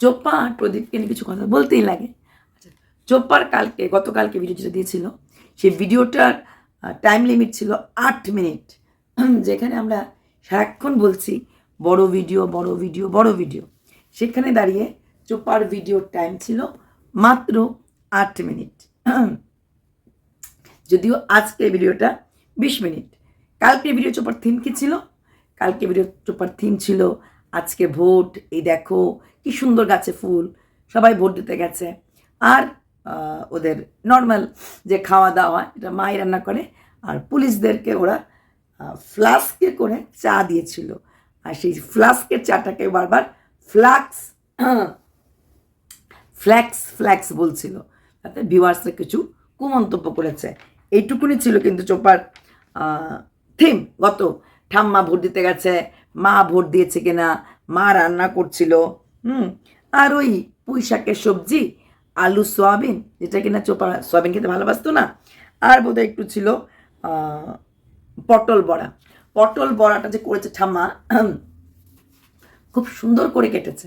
চোপ্পা আর প্রদীপকে নিয়ে কিছু কথা বলতেই লাগে। আচ্ছা। চোপ্পার কালকে গতকালকে ভিডিও যেটা দিয়েছিল সেই ভিডিওটার টাইম লিমিট ছিল আট মিনিট যেখানে আমরা সারাক্ষণ বলছি বড় ভিডিও বড় ভিডিও বড় ভিডিও সেখানে দাঁড়িয়ে চোপ্পার ভিডিওর টাইম ছিল মাত্র আট মিনিট যদিও আজকে ভিডিওটা বিশ মিনিট কালকে ভিডিও চোপার থিম কী ছিল? কালকে ভিডিও চোপার থিম ছিল আজকে ভোট, এই দেখো, কি সুন্দর গাছে ফুল, সবাই ভোট দিতে গেছে। আর ওদের নর্মাল যে খাওয়া দাওয়া এটা মাই রান্না করে, আর পুলিশদেরকে ওরা ফ্লাস্কে করে চা দিয়েছিল। আর সেই ফ্লাস্কের চাটাকে বারবার ফ্লাক্স ফ্ল্যাক্স ফ্ল্যাক্স বলছিল। তাতে ভিউয়ার্সরা কিছু কুমন্তব্য করেছে। এইটুকুনি ছিল কিন্তু চোপার থিম গত ঠাম্মা ভোট দিতে গেছে মা ভোট দিয়েছে কিনা, মা রান্না করছিল, হুম, আর ওই পুঁই শাকের সবজি, আলু, সোয়াবিন, যেটা কিনা চোপা, সোয়াবিন খেতে ভালোবাসতো না, আর বোধহয় একটু ছিল পটল বড়া। পটল বড়াটা যে করেছে ঠাম্মা খুব সুন্দর করে কেটেছে।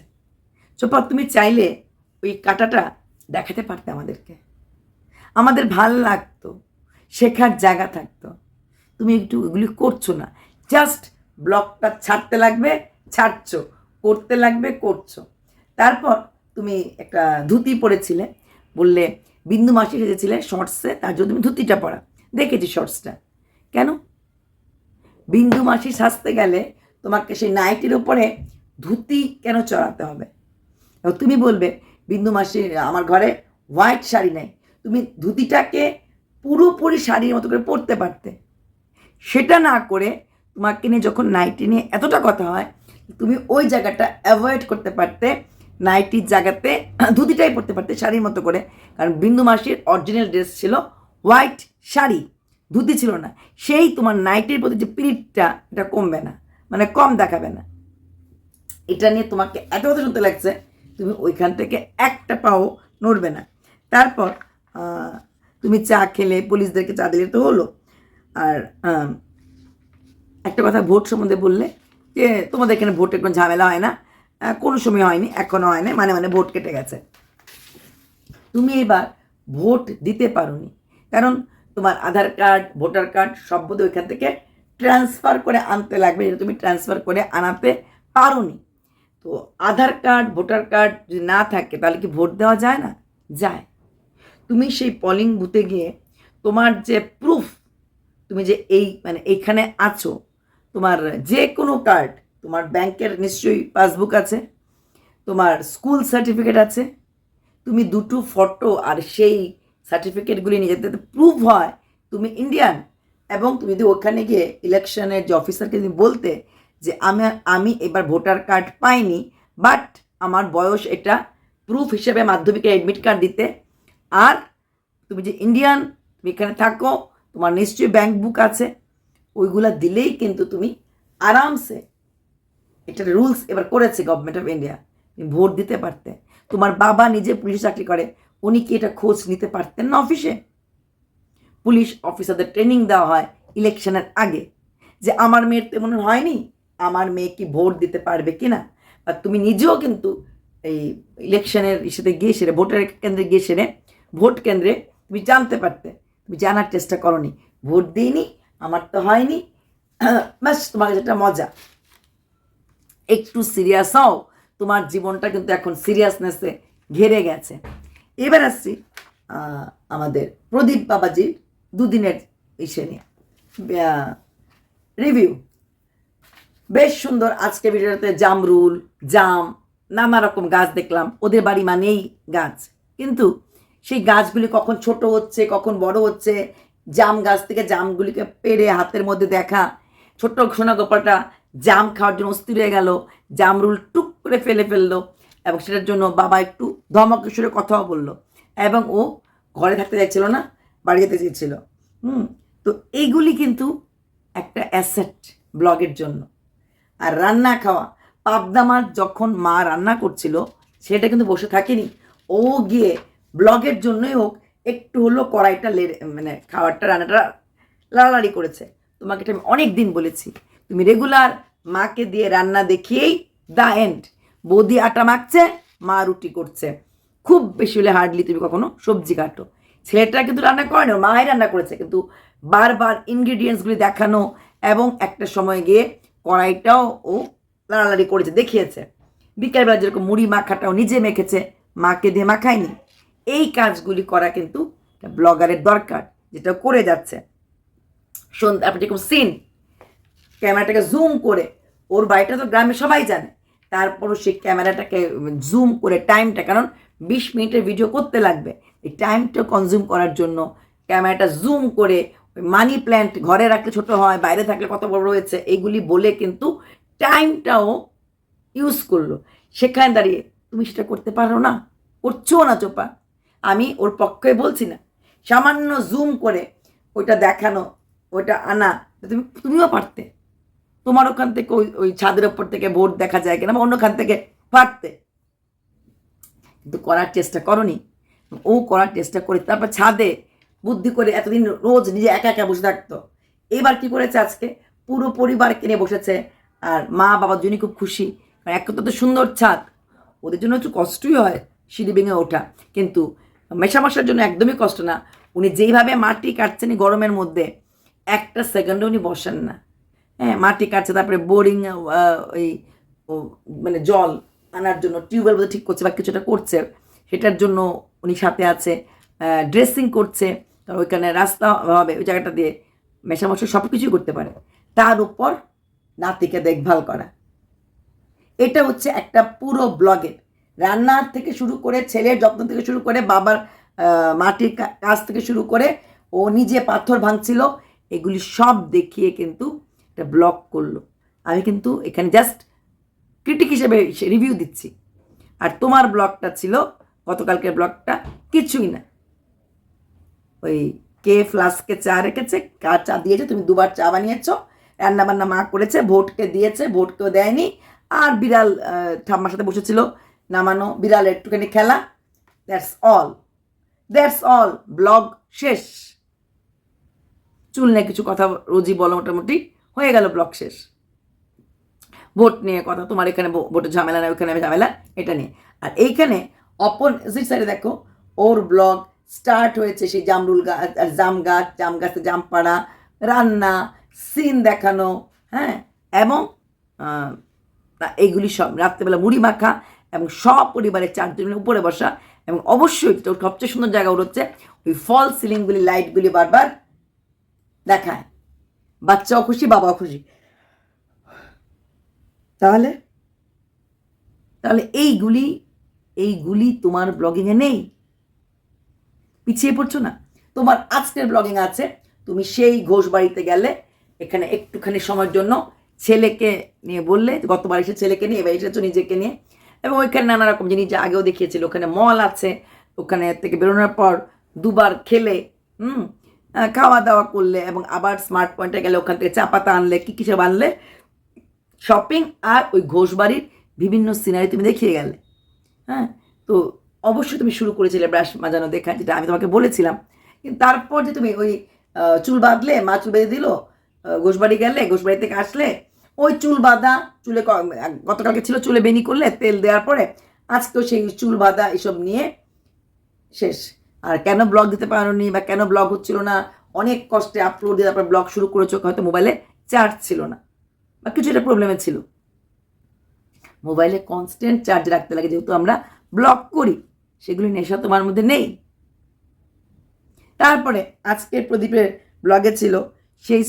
চোপা, তুমি চাইলে ওই কাটাটা দেখাতে পারতে আমাদেরকে। আমাদের ভালো লাগতো, শেখার জায়গা থাকতো। তুমি একটু এগুলি করছ না জাস্ট ব্লগটা ছাড়তে লাগবে, ছাড়ছো, করতে লাগবে, করছ। তারপর তুমি একটা ধুতি পরেছিলে, বললে বিন্দু মাসি সেজেছিলে শর্টসে তার জন্য তুমি ধুতিটা পরা। দেখেছি শর্টসটা কেন? বিন্দু মাসি সাজতে গেলে তোমাকে সেই নাইটির ওপরে ধুতি কেন চড়াতে হবে? তুমি বলবে, বিন্দু মাসি, আমার ঘরে হোয়াইট শাড়ি নেই। তুমি ধুতিটাকে পুরোপুরি শাড়ির মতো করে পরতে পারতে। সেটা না করে তোমাকে নিয়ে যখন নাইটি নিয়ে এতটা কথা হয়, তুমি ওই জায়গাটা অ্যাভয়েড করতে পারতে নাইটির জায়গাতে ধুতিটাই পরতে পারতে শাড়ির মতো করে। কারণ বিন্দু মাসির অরিজিনাল ড্রেস ছিল হোয়াইট শাড়ি, ধুতি ছিল না। সেই তোমার নাইটির প্রতি যে পিরিটটা, এটা কমবে না মানে কম দেখাবে না। এটা নিয়ে তোমাকে এত কথা শুনতে লাগছে, তুমি ওইখান থেকে একটা পাও নড়বে না। তারপর তুমি চা খেলে, পুলিশদেরকে চা দিলে তো হলো। আর একটা কথা ভোট সম্বন্ধে বললে যে তোমাদের এখানে ভোটের কোনো ঝামেলা হয় না কোনো সময় হয়নি, এখনও হয় না মানে মানে ভোট কেটে গেছে। তুমি এবার ভোট দিতে পারোনি, কারণ তোমার আধার কার্ড, ভোটার কার্ড সব বোধ ওইখান থেকে ট্রান্সফার করে আনতে লাগবে, যেটা তুমি ট্রান্সফার করে আনাতে পারোনি। তো আধার কার্ড, ভোটার কার্ড যদি না থাকে, তাহলে কি ভোট দেওয়া যায় না? যায়। তুমি সেই পলিং বুথে গিয়ে তোমার যে প্রুফ তুমি যে এই মানে এইখানে আছো তোমার যে কোনো কার্ড তোমার ব্যাংকের নিশ্চয়ই পাসবুক আছে, তোমার স্কুল সার্টিফিকেট আছে, তুমি দুটো ফটো আর সেই সার্টিফিকেটগুলি নিয়ে যাতে প্রুভ হয়, তুমি ইন্ডিয়ান এবং তুমি যদি ওখানে গিয়ে ইলেকশনের যে অফিসারকে তুমি বলতে যে আমি আমি এবার ভোটার কার্ড পাইনি বাট আমার বয়স এটা প্রুফ হিসেবে মাধ্যমিকে অ্যাডমিট কার্ড দিতে, আর তুমি যে ইন্ডিয়ান তুমি এখানে থাকো, তোমার নিশ্চয়ই ব্যাংক বুক আছে ওইগুলা দিলেই কিন্তু তুমি আরামসে এটা রুলস এবার করেছে গভর্নমেন্ট অফ ইন্ডিয়া তুমি ভোট দিতে পারতে। তোমার বাবা নিজে পুলিশ চাকরি করে, উনি কি এটা খোঁজ নিতে পারতেন না অফিসে পুলিশ অফিসারদের ট্রেনিং দেওয়া হয় ইলেকশনের আগে। যে আমার মেয়ের তেমন হয়নি, আমার মেয়ে কি ভোট দিতে পারবে কি না বা তুমি নিজেও কিন্তু এই ইলেকশনের ইসেতে গিয়ে সেরে, ভোটের কেন্দ্রে গিয়ে সেরে, ভোট কেন্দ্রে তুমি জানতে পারতে। তুমি জানার চেষ্টা করনি, ভোট দিইনি আমার তো হয়নি। ব্যাস তোমার কাছে একটা মজা। একটু সিরিয়াস হও, তোমার জীবনটা কিন্তু এখন সিরিয়াসনেসে ঘেরে গেছে। এবার আসছি আমাদের প্রদীপ বাবাজির দুদিনের ইসে নিয়ে। রিভিউ বেশ সুন্দর আজকে ভিডিওতে জামরুল, জাম, নানা রকম গাছ দেখলাম। ওদের বাড়ি মানেই গাছ। কিন্তু সেই গাছগুলি কখন ছোট হচ্ছে, কখন বড় হচ্ছে জাম গাছ থেকে জামগুলিকে পেরে হাতের মধ্যে দেখা। ছোট্ট সোনা গোপালটা জাম খাওয়ার জন্য অস্থির হয়ে গেল। জামরুল টুক করে ফেলে ফেলল এবং সেটার জন্য বাবা একটু ধমক সুরে কথাও বলল। এবং ও ঘরে থাকতে চাইছিল না, বাড়ি যেতে চেয়েছিল হুম, তো এইগুলি কিন্তু একটা অ্যাসেট ব্লগের জন্য। আর রান্না খাওয়া পাবদামার যখন মা রান্না করছিল, সেটা কিন্তু বসে থাকেনি। ও গিয়ে ব্লগের জন্যই হোক একটু হলো কড়াইটা লে মানে খাবারটা, রান্নাটা লাড়ালাড়ি করেছে। তোমাকে এটা আমি অনেক দিন বলেছি, তুমি রেগুলার মাকে দিয়ে রান্না দেখিয়েই দ্য এন্ড বৌদি আটা মাখছে, মা রুটি করছে। খুব বেশি হলে হার্ডলি তুমি কখনো সবজি কাটো। ছেলেটা কিন্তু রান্না করে না মাই রান্না করেছে, কিন্তু বারবার ইনগ্রিডিয়েন্টসগুলি দেখানো এবং একটা সময় গিয়ে কড়াইটাও ও লাড়ালাড়ি করেছে, দেখিয়েছে। বিকেলবেলা যেরকম মুড়ি মাখাটাও নিজে মেখেছে, মাকে দিয়ে মাখায়নি। এই কাজগুলি করা কিন্তু ব্লগারের দরকার, যেটা করে যাচ্ছে। সন্ধ্যা তারপর যেরকম সিন ক্যামেরাটাকে জুম করে, ওর বাড়িটা তো গ্রামে সবাই জানে। তারপরও সে ক্যামেরাটাকে জুম করে টাইমটা কারণ বিশ মিনিটের ভিডিও করতে লাগবে। এই টাইমটা কনজিউম করার জন্য ক্যামেরাটা জুম করে মানি প্ল্যান্ট ঘরে রাখলে ছোট হয়, বাইরে থাকলে কত বড় রয়েছে এইগুলি বলে কিন্তু টাইমটাও ইউজ করল। সেখানে দাঁড়িয়ে তুমি সেটা করতে পারো না, করছ না চোপা। আমি ওর পক্ষে বলছি না। সামান্য জুম করে ওইটা দেখানো, ওইটা আনা, তুমি, তুমিও পারতে। তোমার ওখান থেকে ওই ওই ছাদের ওপর থেকে ভোট দেখা যায় কিনা বা অন্যখান থেকে পারতে। কিন্তু করার চেষ্টা করনি। ও করার চেষ্টা করে তারপর ছাদে বুদ্ধি করে এতদিন রোজ নিজে একা একা বসে থাকতো। এবার কি করেছে আজকে? পুরো পরিবারকে নিয়ে বসেছে। আর মা বাবার জন্য খুব খুশি। কারণ এক তো সুন্দর ছাদ। ওদের জন্য একটু কষ্টই হয় সিঁড়ি ভেঙে ওঠা। কিন্তু মেশামশার জন্য একদমই কষ্ট না। উনি যেইভাবে মাটি কাটছেন গরমের মধ্যে, একটা সেকেন্ডে উনি বসেন না। হ্যাঁ মাটি কাটছে, তারপরে বোরিং ওই মানে জল আনার জন্য টিউবওয়েল বোধহয় ঠিক করছে বা কিছুটা করছে, সেটার জন্য উনি সাথে আছে ড্রেসিং করছে কারণ ওইখানে রাস্তা হবে, ওই জায়গাটা দিয়ে মেশামশা সব কিছুই করতে পারে। তার উপর নাতিকে দেখভাল করা। এটা হচ্ছে একটা পুরো ব্লগের রান্নার থেকে শুরু করে ছেলের যত্ন থেকে শুরু করে বাবার মাটির কাজ থেকে শুরু করে ও নিজে পাথর ভাঙছিল, এগুলি সব দেখিয়ে কিন্তু একটা ব্লগ করল। আমি কিন্তু এখানে জাস্ট ক্রিটিক হিসেবে রিভিউ দিচ্ছি। আর তোমার ব্লগটা ছিল, গতকালকের ব্লগটা কিছুই না। ওই কে ফ্লাস্কে চা রেখেছে কার চা দিয়েছে, তুমি দুবার চা বানিয়েছো রান্না বান্না মা করেছে, ভোটকে দিয়েছে, ভোটকেও দেয়নি, আর বিড়াল ঠাম্মার সাথে বসেছিল নামানো বিড়াল একটুখানি খেলা that's all that's all blog শেষ। চুল নিয়ে কিছু কথা রোজই বলো, মোটামুটি হয়ে গেল ব্লগ শেষ। ভোট নিয়ে কথা, তোমার এখানে ভোটের ঝামেলা না ওইখানে ঝামেলা, এটা নিয়ে। আর এইখানে অপোজিট সাইডে দেখো, ওর ব্লগ স্টার্ট হয়েছে সেই জামরুল গাছ আর জাম গাছ, জাম গাছে জাম পাড়া রান্না সিন দেখানো হ্যাঁ এবং এইগুলি সব, রাত্রেবেলা মুড়ি মাখা এবং সব পরিবারের চারজনের উপরে বসা এবং অবশ্যই ওর সবচেয়ে সুন্দর জায়গা হচ্ছে ওই ফল সিলিংগুলি লাইটগুলি বারবার দেখায়। বাচ্চাও খুশি, বাবাও খুশি। তাহলে? তাহলে এইগুলি এইগুলি তোমার ব্লগিংয়ে নেই? পিছিয়ে পড়ছো না? তোমার আজকের ব্লগিং আছে, তুমি সেই ঘোষ বাড়িতে গেলে এখানে একটুখানি সময়ের জন্য ছেলেকে নিয়ে বললে, গতবার এসে ছেলেকে নিয়ে, এবার এসেছ নিজেকে নিয়ে এবং ওইখানে নানা রকম জিনিস যা আগেও দেখিয়েছিল। ওখানে মল আছে, ওখানে থেকে বেরোনোর পর দুবার খেলে, হুম খাওয়া দাওয়া করলে এবং আবার স্মার্ট পয়েন্টে গেলে ওখান থেকে চা পাতা আনলে, কী কিসব আনলে? শপিং আর ওই ঘোষবাড়ির বিভিন্ন সিনারি তুমি দেখিয়ে গেলে। হ্যাঁ তো অবশ্যই তুমি শুরু করেছিলে ব্রাশ মাজানো দেখা, যেটা আমি তোমাকে বলেছিলাম। কিন্তু তারপর যে তুমি ওই চুল বাঁধলে, মা চুল বেঁধে দিল ঘোষবাড়ি গেলে, ঘোষবাড়ি থেকে আসলে ওই চুল বাঁধা, চুলে গতকালকে ছিল চুলে বেনি করলে, তেল দেওয়ার পরে আজকেও সেই চুল বাঁধা এসব নিয়ে শেষ। আর কেন ব্লগ দিতে পারোনি বা কেন ব্লগ হচ্ছিল না? অনেক কষ্টে আপলোড দিয়ে তারপর ব্লগ শুরু করেছ, হয়তো মোবাইলে চার্জ ছিল না বা কিছু একটা প্রবলেমে ছিল। মোবাইলে কনস্ট্যান্ট চার্জ রাখতে লাগে, যেহেতু আমরা ব্লগ করি, সেগুলি নেশা তোমার মধ্যে নেই। তারপরে আজকের প্রদীপের ব্লগে ছিল সেই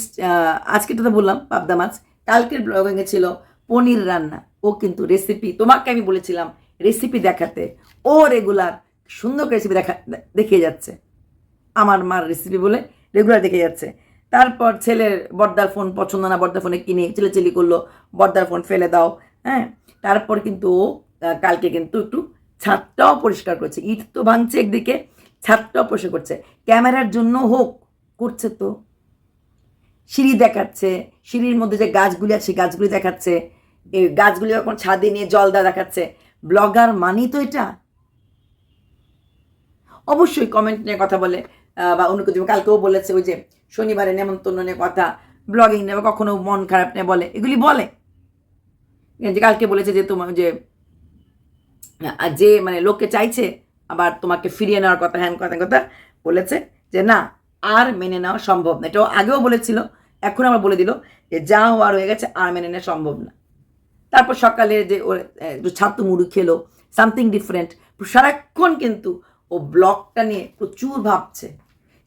আজকেরটা তো বললাম পাবদা মাছ কালকের ব্লগে ছিল পনির রান্না। ও কিন্তু রেসিপি তোমাকে আমি বলেছিলাম রেসিপি দেখাতে। ও রেগুলার সুন্দর রেসিপি দেখা দেখিয়ে যাচ্ছে। আমার মার রেসিপি বলে রেগুলার দেখে যাচ্ছে। তারপর ছেলের বর্দার ফোন পছন্দ না বর্দার ফোনে কিনে চিলেচিলি করল, বর্দার ফোন ফেলে দাও হ্যাঁ? তারপর কিন্তু ও কালকে কিন্তু একটু ছাদটাও পরিষ্কার করছে। ইট তো ভাঙছে একদিকে, ছাদটাও পরিষ্কার করছে। ক্যামেরার জন্য হোক, করছে তো। সিঁড়ি দেখাচ্ছে, সিঁড়ির মধ্যে যে গাছগুলি আছে, গাছগুলি দেখাচ্ছে, এই গাছগুলি এখন ছাদে নিয়ে জল দেওয়া দেখাচ্ছে, ব্লগার মানি তো এটা। অবশ্যই কমেন্ট নিয়ে কথা বলে বা অন্য কিছু কালকেও বলেছে ওই যে শনিবারে নেমন্তন্ন নিয়ে কথা ব্লগিং নিয়ে কখনো মন খারাপ নিয়ে বলে, এগুলি বলে। যে কালকে বলেছে যে তোমার যে যে মানে লোককে চাইছে, আবার তোমাকে ফিরিয়ে নেওয়ার কথা, হ্যান কথা কথা বলেছে যে না, আর মেনে নেওয়া সম্ভব না। এটাও আগেও বলেছিল এখন আমার বলে দিল যে যা হওয়ার হয়ে গেছে আর মেনে নেওয়া সম্ভব না। তারপর সকালে যে ওর একটু ছাতু মুড়ি খেলো সামথিং ডিফারেন্ট সারাক্ষণ কিন্তু ও ব্লগটা নিয়ে প্রচুর ভাবছে।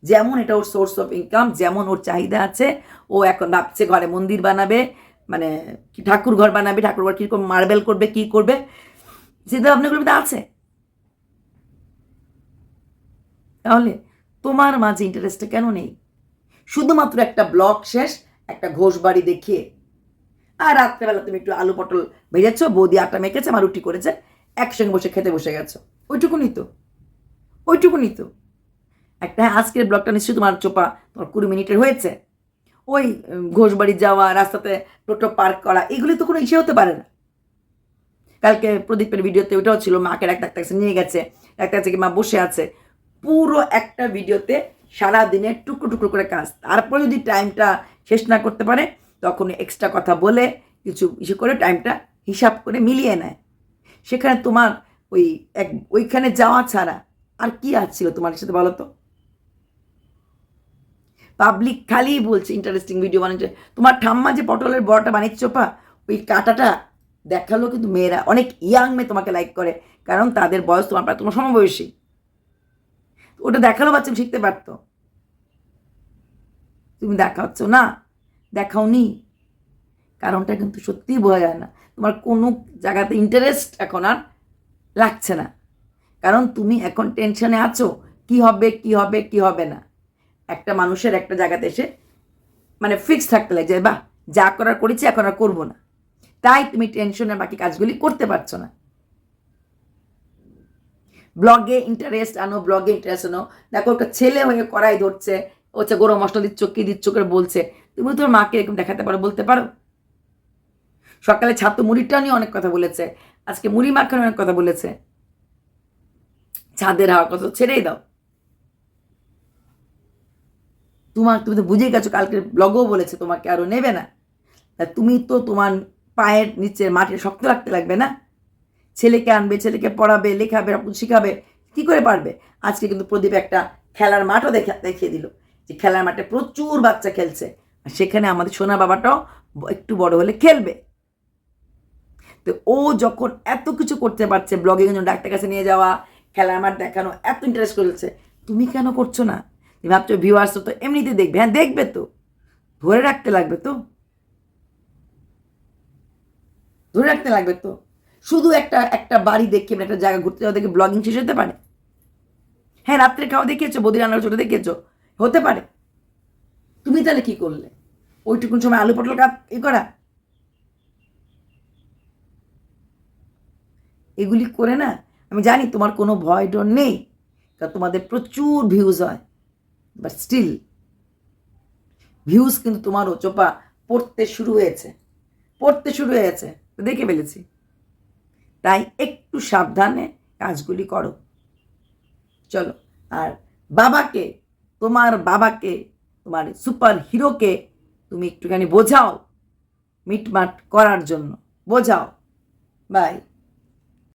যেমন এটা ওর সোর্স অফ ইনকাম যেমন ওর চাহিদা আছে, ও এখন ভাবছে ঘরে মন্দির বানাবে মানে কি ঠাকুর ঘর বানাবে, ঠাকুর ঘর কীরকম মার্বেল করবে, কি করবে চিন্তা ভাবনাগুলো মধ্যে আছে। তাহলে তোমার মাঝে ইন্টারেস্টটা কেন নেই? শুধুমাত্র একটা ব্লক শেষ একটা ঘোষ বাড়ি দেখিয়ে আর রাত্রেবেলা তুমি একটু আলু পটল ভেজেছো বৌদি আটা মেখেছে আমার রুটি করেছে একসঙ্গে বসে খেতে বসে গেছো ওইটুকুনি তো ওইটুকুনি তো একটা হ্যাঁ, আজকের ব্লগটা নিশ্চয়ই তোমার চোপা তোমার কুড়ি মিনিটের হয়েছে ওই ঘোষবাড়ি যাওয়া রাস্তাতে টোটো পার্ক করা এগুলি তো কোনো ইসে হতে পারে না কালকে প্রদীপের ভিডিওতে ওটাও ছিল মাকে ডাক্তার কাছে নিয়ে গেছে ডাক্তার কাছে মা বসে আছে পুরো একটা ভিডিওতে সারা দিনে টুকরো টুকরো করে কাজ। তারপরে যদি টাইমটা শেষ না করতে পারে, তখন এক্সট্রা কথা বলে কিছু ইসে করে টাইমটা হিসাব করে মিলিয়ে নেয়। সেখানে তোমার ওই এক, ওইখানে যাওয়া ছাড়া আর কি আসছিল তোমার সাথে বলো তো? পাবলিক খালি বলছে ইন্টারেস্টিং ভিডিও বানিয়েছে। তোমার ঠাম্মা যে পটলের বড়টা বানিয়েছ পা ওই কাটাটা দেখাল কিন্তু মেয়েরা। অনেক ইয়াং মেয়ে তোমাকে লাইক করে। কারণ তাদের বয়স তোমার প্রায় তোমার সমবয়সী। ওটা দেখাল বাচ্চা শিখতে পারতো? তুমি দেখাচ্ছ না? দেখাওনি? কারণটা কিন্তু সত্যিই বোঝা যায় না। তোমার কোনো জায়গাতে ইন্টারেস্ট এখন আর লাগছে না। কারণ তুমি এখন টেনশনে আছো। কি হবে কি হবে কি হবে না? একটা মানুষের একটা জায়গাতে এসে মানে ফিক্স থাকতে লাগে বাহ, যা করার করেছি, এখন আর করব না। তাই তুমি টেনশনে বাকি কাজগুলি করতে পারছ না। ব্লগে ইন্টারেস্ট আনো ব্লগে ইন্টারেস্ট আনো। দেখো, একটা ছেলে হয়ে কড়াই ধরছে হচ্ছে গরম মশলা দিচ্ছ কি দিচ্ছ করে বলছে, তুমি তোমার মাকে এরকম দেখাতে পারো, বলতে পারো? সকালে ছাত্র মুড়িটা নিয়ে অনেক কথা বলেছে, আজকে মুড়ি মাখানো অনেক কথা বলেছে। ছাদের হাওয়ার কথা ছেড়েই দাও। তোমার, তুমি তো বুঝে গেছো কালকে ব্লগও বলেছে তোমাকে, আরও নেবে না। তুমি তো তোমার পায়ের নিচে মাটি শক্ত রাখতে লাগবে না? ছেলেকে আনবে, ছেলেকে পড়াবে, লেখাবে শিখাবে, কি করে পারবে? আজকে কিন্তু প্রদীপ একটা খেলার মাঠও দেখা, দেখিয়ে দিল যে খেলার মাঠে প্রচুর বাচ্চা খেলছে। আর সেখানে আমাদের সোনা বাবাটাও একটু বড় হলে খেলবে। তো ও যখন এত কিছু করতে পারছে ব্লগিং জন্য ডাক্তার কাছে নিয়ে যাওয়া, খেলার মাঠ দেখানো, এত ইন্টারেস্ট করেছে, তুমি কেন করছ না? ভাবছ ভিউয়ার্স তো এমনিতে দেখবে হ্যাঁ দেখবে তো। ধরে রাখতে লাগবে তো। ধরে রাখতে লাগবে তো। শুধু একটা একটা বাড়ি দেখে একটা জায়গা ঘুরতে যাওয়া দেখে ব্লগিং শেষ হতে পারে? হ্যাঁ রাত্রে খাওয়া দেখিয়েছো বদি রান্নার ছোটো দেখিয়েছো, হতে পারে। তুমি তাহলে কি করলে? ওইটুকুন সময় আলু পটল কাপ ই করা? এগুলি করে না, আমি জানি তোমার কোনো ভয় ডর নেই, কারণ তোমাদের প্রচুর ভিউজ হয় বাট স্টিল ভিউজ কিন্তু তোমারও চোপা পড়তে শুরু হয়েছে, পড়তে শুরু হয়েছে, দেখে ফেলেছি। তাই একটু সাবধানে কাজগুলি করো। চলো, আর বাবাকে, তোমার বাবাকে, তোমার সুপার হিরোকে তুমি একটুখানি বোঝাও, মিটমাট করার জন্য। বোঝাও। বাই